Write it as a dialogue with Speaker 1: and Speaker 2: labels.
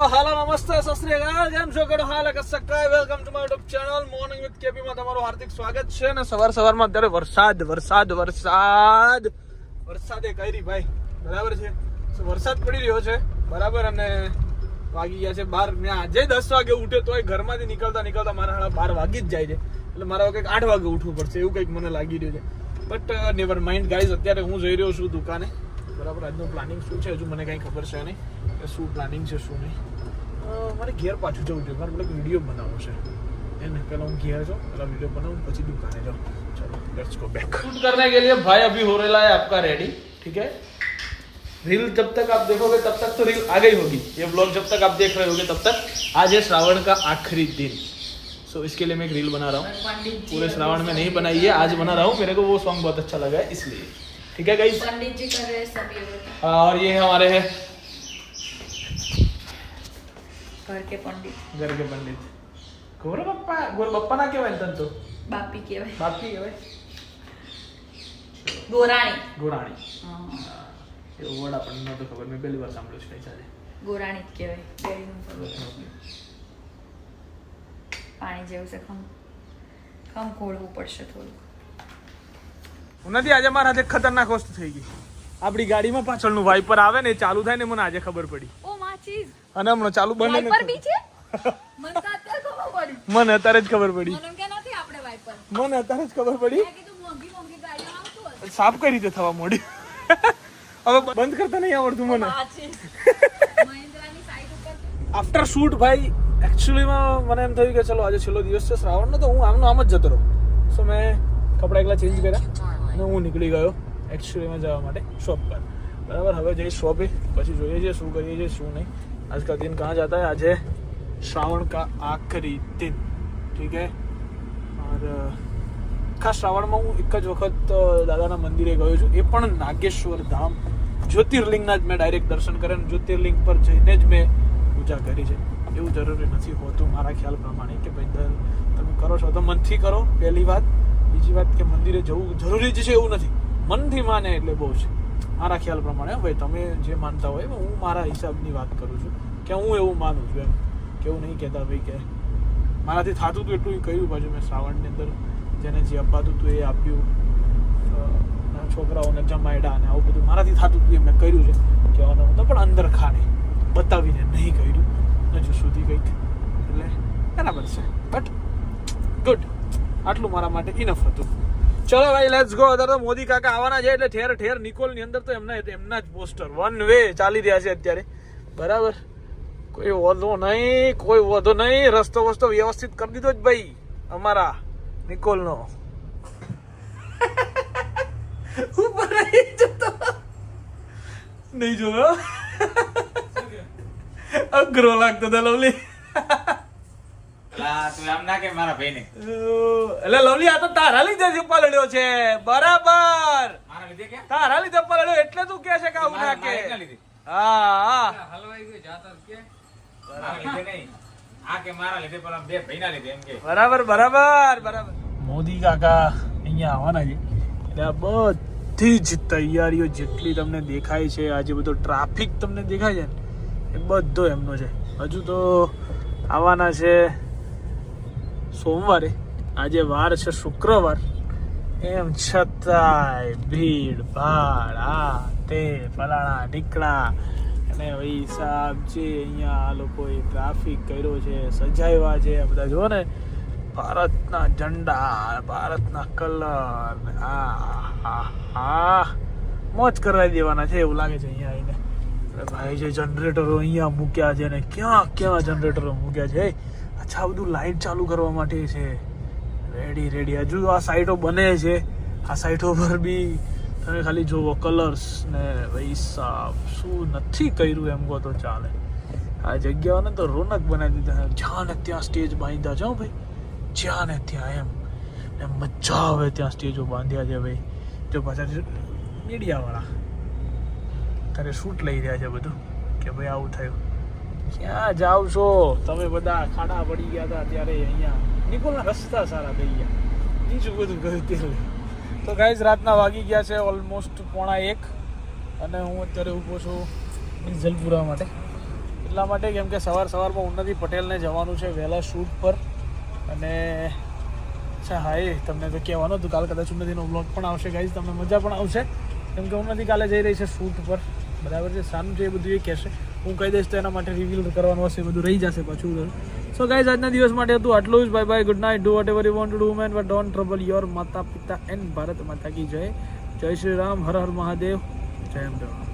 Speaker 1: હાલો નમસ્તે સત શ્રી અકાલ કેમ છો કડો હાલ કસકાય welcome to my YouTube channel morning with KP માં તમારું હાર્દિક સ્વાગત છે ને સવાર સવારમાં અત્યારે વરસાદ વરસાદ વરસાદ. વરસાદે કરી ભાઈ? બરાબર છે? વરસાદ પડી રહ્યો છે, બરાબર, અને વાગી ગયા છે બાર. મેં આજે દસ વાગે ઉઠ્યો તોય ઘરમાંથી નીકળતા નીકળતા મારા હાડા બાર વાગી જ જાય છે. એટલે મારે કંઈક આઠ વાગે ઉઠવું પડશે, એવું કંઈક મને લાગી રહ્યું છે. બટ નેવર માઇન્ડ ગાઈઝ અત્યારે હું જઈ રહ્યો છું દુકાને. બરાબર આજનું પ્લાનિંગ શું છે હજુ મને કંઈ ખબર છે નહીં કે શું પ્લાનિંગ છે શું નહીં અ, મારે ઘેર પાછું જવું જોઈએ મારે પેલો વિડીયો બનાવવો છે है ना पहले हम घेर जाओ पहला वीडियो बनाऊं પછી દુકાને જાઓ ચલો लेट्स गो बैक शूट करने के लिए भाई अभी हो रहा है आपका रेडी ठीक है रील जब तक आप देखोगे तब तक तो रील आ गई होगी ये ब्लॉग जब तक आप देख रहे होगे तब तक आज है श्रावण का आखिरी दिन सो इसके लिए मैं एक रील बना रहा हूँ पूरे श्रावण में नहीं बनाई है आज बना रहा हूँ मेरे को वो सॉन्ग बहुत अच्छा लगा है इसलिए ठीक है गाइस
Speaker 2: पंडित जी कर रहे हैं सभी लोग।
Speaker 1: और ये हमारे हैं
Speaker 2: घर के पंडित
Speaker 1: घर के पंडित ગોર બપ્પા ગોર બપ્પા ના કહેવાય ને તને તો
Speaker 2: બાપી કહેવાય
Speaker 1: બાપી કહેવાય
Speaker 2: ગોરાણી
Speaker 1: ગોરાણી
Speaker 2: હા,
Speaker 1: એ વર્ડ આપણને નહોતો ખબર મેં પહેલી વાર સાંભળ્યું છે કઈ સાથે
Speaker 2: ગોરાણી જ કહેવાય ડેરીનું ખબર. પાણી જેવું છે ખમ ખમ ખોળવું પડશે થોડું
Speaker 1: નથી આજે મારા હાથે ખતરનાક વસ્તુ થઈ ગઈ. આપણી ગાડીમાં પાછળનું વાઇપર આવે ને ચાલુ થાય ને મને આજે ખબર પડી.
Speaker 2: ઓ માં ચીઝ.
Speaker 1: અને હમણાં ચાલુ બંધ
Speaker 2: વાઇપર બી છે? મને અત્યારે
Speaker 1: જ ખબર પડી.
Speaker 2: મને
Speaker 1: અત્યારે જ ખબર પડી. સાફ કઈ રીતે થવા મોડી હવે બંધ કરતા નહીં આવડતું મને. આફ્ટર શૂટ ભાઈ એકચ્યુઅલીમાં મને એમ થયું કે ચલો આજે છેલ્લો દિવસ છે શ્રાવણનો તો હું આમનો આમ જ જતો રહું. સો મેં કપડાં એકલા ચેન્જ કર્યા. તો હું નીકળી ગયો એક્સરેમાં જવા માટે શોપ પર. બરાબર, હવે જઈશ શોપે પછી જોઈએ છીએ શું કરીએ છીએ, શું નહીં. આજકાલ દિન કહાં જતા આજે શ્રાવણ કા આખરી દિન. ઠીક હે? ખાસ શ્રાવણમાં હું એક જ વખત દાદાના મંદિરે ગયો છું. એ પણ નાગેશ્વર ધામ, જ્યોતિર્લિંગના જ મેં ડાયરેક્ટ દર્શન કર્યા જ્યોતિર્લિંગ પર જઈને જ મેં પૂજા કરી છે. એવું જરૂરી નથી હોતું મારા ખ્યાલ પ્રમાણે કે ભાઈ તમે કરો છો તો મનથી કરો. પહેલી વાત. બીજી વાત કે મંદિરે જવું જરૂરી જ છે એવું નથી. મનથી માને એટલે બહુ છે. મારા ખ્યાલ પ્રમાણે ભાઈ તમે જે માનતા હોય, હું મારા હિસાબની વાત કરું છું કે હું એવું માનું છું એમ. કેવું નહીં કહેતા ભાઈ કે મારાથી થતું હતું એટલું કર્યું પાછું મેં શ્રાવણની અંદર. જેને જે અપાતું હતું એ આપ્યું. છોકરાઓને જમાડ્યા અને આવું બધું મારાથી થતું હતું એ મેં કર્યું છે. કહેવાનો મતલબ પણ અંદર ખાને બતાવીને નહીં કર્યું. હજુ સુધી કંઈક. એટલે બરાબર છે. બટ ગુડ આટલું મારા માટે ઇનફ હતું. ચલો ભાઈ લેટ્સ ગો અત્યારે તો મોદી કાકા આવવાના છે એટલે ઠેર ઠેર નિકોલની અંદર તો એમના એમના જ પોસ્ટર વન વે ચાલી રહ્યા છે અત્યારે. બરાબર? કોઈ વધો નહીં, કોઈ વધો નહીં. રસ્તો વસ્તો વ્યવસ્થિત કરી દીધો જ ભાઈ, અમારા નિકોલનો. ઉપર નહીં જોયો? અઘરો લાગતો હતો, લવલી
Speaker 3: લા, તું આમ ના કે મારા ભાઈને
Speaker 1: એટલે લવલી આ તો તારા લીધે જ પલળ્યો છે. બરાબર.
Speaker 3: મારા લીધે કે
Speaker 1: તારા લીધે પલળ્યો એટલે તું કે છે કે આવું ના કે. હા હા.
Speaker 3: મારા લીધે નહીં. આ કે મારા લીધે પણ આમ બે ભાઈના લીધે એમ કે.
Speaker 1: બરાબર બરાબર બરાબર. મોદી કાકા અહીંયા આવવાના છે. એટલે આ બધી જ તૈયારીઓ જેટલી તમને દેખાય છે આજે બધો ટ્રાફિક તમને દેખાય છે ને એ બધો એમનો છે. હજુ તો આવવાના છે સોમવારે, આજે વાર છે શુક્રવાર, એમ છતાંય ભીડ, ભાડ, આ તે ફલાણા ઢીકણા અને ભાઈ સાહેબ જે અહીંયા આ લોકોએ ટ્રાફિક કર્યો છે, સજાવ્યા છે બધા જુઓ ને, ભારતના ઝંડા, ભારતના કલર આ હા મોજ કરાવી દેવાના છે એવું લાગે છે અહીંયા આવીને. ભાઈ, જે જનરેટરો અહીંયા મૂક્યા છે ને, ક્યાં ક્યાં જનરેટરો મૂક્યા છે? આ બધું લાઈટ ચાલુ કરવા માટે છે. રેડી રેડી હજુ આ સાઈટો બને છે. આ સાઈટો પર બી તમે ખાલી જોવો કલર્સ ને ભાઈ સાહેબ શું નથી કર્યું એમ કહો તો ચાલે. આ જગ્યાઓને તો રોનક બનાવી દીધા જ્યાં ને ત્યાં સ્ટેજ બાંધ્યા છે ભાઈ. જ્યાં ને ત્યાં એમ. ને મજા આવે ત્યાં સ્ટેજો બાંધ્યા છે ભાઈ. જો પાછા મીડિયાવાળા તારે શૂટ લઈ રહ્યા છે બધું. કે ભાઈ આવું થયું. ક્યાં જાવ છો? તમે બધા ખાડા પડી ગયા હતા ત્યારે અહીંયા. નિકોલના રસ્તા સારા થઈ ગયા. બીજું બધું ગયું તે તો ગાઈઝ રાતના વાગી ગયા છે ઓલમોસ્ટ પોણા એક. અને હું અત્યારે ઊભો છું ડીઝલ પૂરવા માટે. એટલા માટે કેમ કે સવાર સવારમાં ઉન્નતિ પટેલને જવાનું છે વહેલા શૂટ પર. અને અચ્છા હા એ તમને તો કહેવાનું હતું, કાલ કદાચ ઉન્નતિનો બ્લોગ પણ આવશે ગાઈઝ તમને મજા પણ આવશે. કેમ કે ઉન્નતિ કાલે જઈ રહી છે શૂટ પર. બરાબર છે? સારું છે એ બધું એ કહેશે. હું કહી દઈશ તો એના માટે રિવીલ કરવાનું હશે બધું રહી જશે પાછું સો ગાઈઝ આજના દિવસ માટે હતું આટલું જ. Bye bye good night do whatever you want to do man but don't trouble your માતા પિતા એન્ડ ભારત માતા કી જય. જય શ્રી રામ, હર હર મહાદેવ, જય અમદાવાદ.